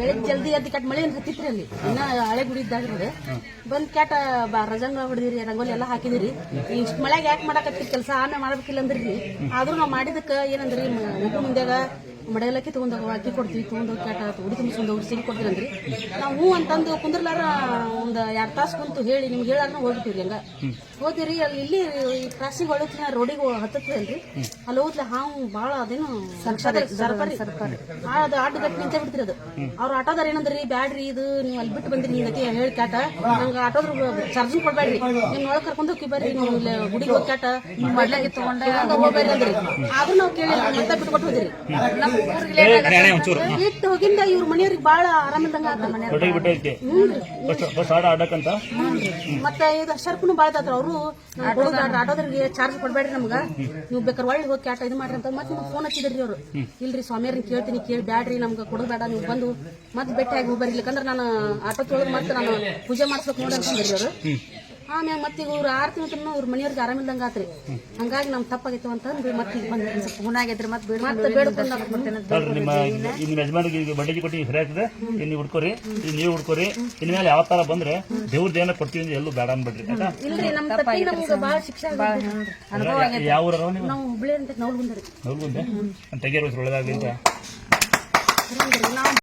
ಬೆಳಿಗ್ಗೆ ಜಲ್ದಿ ಎದ್ದು ಕೆಟ್ಟ ಮಳೆ ಹತ್ತಿತ್ರಿ ಅಲ್ಲಿ? ಇನ್ನ ಹಳೆ ಗುಡಿ ಇದ್ದಾಗ ಬಂದ್ ಕ್ಯಾಟ ರಜಂಗ ಹೊಡೆದಿರಿ ರಂಗೋಲಿ ಎಲ್ಲಾ ಹಾಕಿದಿರಿ. ಇಷ್ಟ ಮಳೆಗೆ ಯಾಕೆ ಮಾಡಕತ್ತಿ ಕೆಲಸ ಆಮೇಲೆ ಮಾಡ್ಬೇಕಿಲ್ಲ ಅಂದ್ರಿ ಆದ್ರೂ ನಾವು ಮಾಡಿದಕ್ಕೆ ಏನಂದ್ರಿ ಮ- ಮಗು ಮುಂದ್ಯಾಗ ಮಡೆಯಲಕ್ಕಿ ತಗೊಂಡ್ ಅಕ್ಕಿ ಕೊಡ್ತೀವಿ ತಗೊಂಡ್ ಕೆಟ್ಟ ಕ್ಯಾಟ ಉಡಿ ತುಂಬಿಸ್ಕೊಂಡು ಹೋಗಿ ಸಿಗಿ ಕೊಡ್ತೀರಿ ಅಂದ್ರಿ ನಾವು ಹೂ ಅಂತಂದು ಕುಂದ್ರಲಾರ ಒಂದ್ ಎರಡ್ ತಾಸು ಕುಂತು ಹೇಳಿ ನಿಮ್ಗೆ ಹೇಳಾರ ಹೋಗ್ಬಿಟ್ಟಿವ್ರಿ ಹಂಗ. ಹೋದಿರಿ ಅಲ್ಲಿ ಇಲ್ಲಿ ಕ್ರಾಸಿಂಗ್ ಹೊಳತ್ನ ರೋಡಿಗೆ ಹತ್ತತ್ರಿ ಅಲ್ಲಿ ಹೋಗ್ಲಿ ಹಾವು ಬಹಳ ಅದೇನು ಸರ್ಕಾರಿ. ಸರ್ಕಾರಿ. ಅದು ಅಡ್ಡ ಗಟ್ಟಿ ನಿಂತ ಬಿಡ್ತಿರಿ ಅದು. ಅವ್ರ ಆಟೋದಾರ ಏನಂದ್ರಿ? ಬ್ಯಾಡ್ರಿ ಇದು ನೀವು ಅಲ್ಲಿ ಬಿಟ್ಟು ಬಂದ್ರಿ ಹಿಂಗತಿ ಹೇಳಿ ಕ್ಯಾಟ ನಂಗೆ ಆಟೋದ್ರ ಚಾರ್ಜಿಂಗ್ ಕೊಡ್ಬೇಡ್ರಿ. ನಿಮ್ ಒಳಗೆ ಕರ್ಕೊಂಡು ಹೋಗಿ ಬರ್ರಿ ನೀವು ಇಲ್ಲಿ ಗುಡಿಗೆ ಹೋಗಿ ಕ್ಯಾಟ ಮಡ್ಲಾಗಿ ತಗೊಂಡ. ಹೋಗ್ಬೇಡ್ರಿ ಅಂದ್ರಿ? ಆದ್ರೂ ನಾವು ಕೇಳಿಲ್ಲ ಮತ್ತೆ ಹೋದ್ರಿ. ನಮ್ಮ ಇಟ್ಟು ಹೋಗಿಂದ ಇವ್ರ ಮನೆಯವ್ರಿಗೆ ಬಾಳ ಆರಾಮಿಲ್ದಂಗ ಆತ ಮನೆಯವ್ರಿಗೆ ಮತ್ತೆ ಇದು ಶರ್ಪನು ಬಾಳ ಆತ್ರ ಅವರು ಆಟೋದ್ರಿಗೆ ಚಾರ್ಜ್ ಕೊಡ್ಬೇಡ್ರಿ ನಮ್ಗ. ನೀವು ಬೇಕಾದ್ರೆ ಒಳ್ಳೆ ಹೋಗಿ ಕ್ಯಾಟ ಇದು ಮಾಡ್ರಿ ಅಂತ ಮತ್ತೆ ಫೋನ್ ಹಚ್ಚಿದ್ರಿ ಅವ್ರು. ಇಲ್ರಿ ಸ್ವಾಮಿಯವ್ರಿಗೆ ಕೇಳ್ತೀನಿ ಕೇಳಿ ಬ್ಯಾಡ್ರಿ ನಮ್ಗೆ ಕೊಡಬೇಡ ನೀವು ಬಂದು ಮತ್ತೆ ಬೆಟ್ಟಾಗಿ ಹೋಗಿ ಹೋಗ್ಬರ್ರಿ ಇಲ್ಲಕಂದ್ರೆ ನಾನು ಆಟೋ ತೊಳೆದು ಮತ್ತೆ ನಾನು ಪೂಜೆ ಮಾಡಿಸ್ಬೇಕು ನೋಡಿ ಅಂತಂದ್ರಿ ಅವರು ಆಮ್ಯಾಗ ಮತ್ತೆ ಇವ್ರು ಆರು ತಿಂಗಳು ಇವ್ರ ಮನೆಯವ್ರಿಗೆ ಆರಾಮಿಲ್ದಂಗ ಆತ್ರಿ. ಹಂಗಾಗಿ ನಮ್ ತಪ್ಪಾಗಿತ್ತು ಅಂತಂದ್ರೆ ಮತ್ತೆ ಈಗ ಸ್ವಲ್ಪ ಗುಣಾಗಿದ್ರಿ ಮತ್ತೆ ಮತ್ತೆ ಬೇಡ್ಕೊಂಡು ನಿಮ್ಮ ನಿಮ್ಮ ಯಜಮಾನಿಗೆ ಬಡ್ಡಿಗೆ ಕೊಟ್ಟು ಸರಿ ಆಗ್ತದೆ? ಇನ್ನು ಹುಡ್ಕೋರಿ ಇನ್ನು ನೀವು ಹುಡ್ಕೋರಿ. ಇನ್ಮೇಲೆ ಯಾವ ತರ ಬಂದ್ರೆ ದೇವ್ರ ದೇವನ ಕೊಡ್ತೀವಿ ಅಂದ್ರೆ ಎಲ್ಲೂ ಬೇಡ ಅನ್ಬಿಡ್ರಿ ಇಲ್ರಿ ನಮ್ ತಪ್ಪಿಗೆ ನಮ್ಗೆ ಬಾಳ ಶಿಕ್ಷೆ ಆಗೈತಿ. ಯಾವ ಊರವ ನೀವು? ನಾವು ಹುಬ್ಳಿ ಅಂತ ನಾವು ಬಂದ್ರಿ ನೋಡ್ಬಂದೆ ತೆಗಿಯೋರು ಒಳಗಾಗ್ಲಿ ಅಂತ.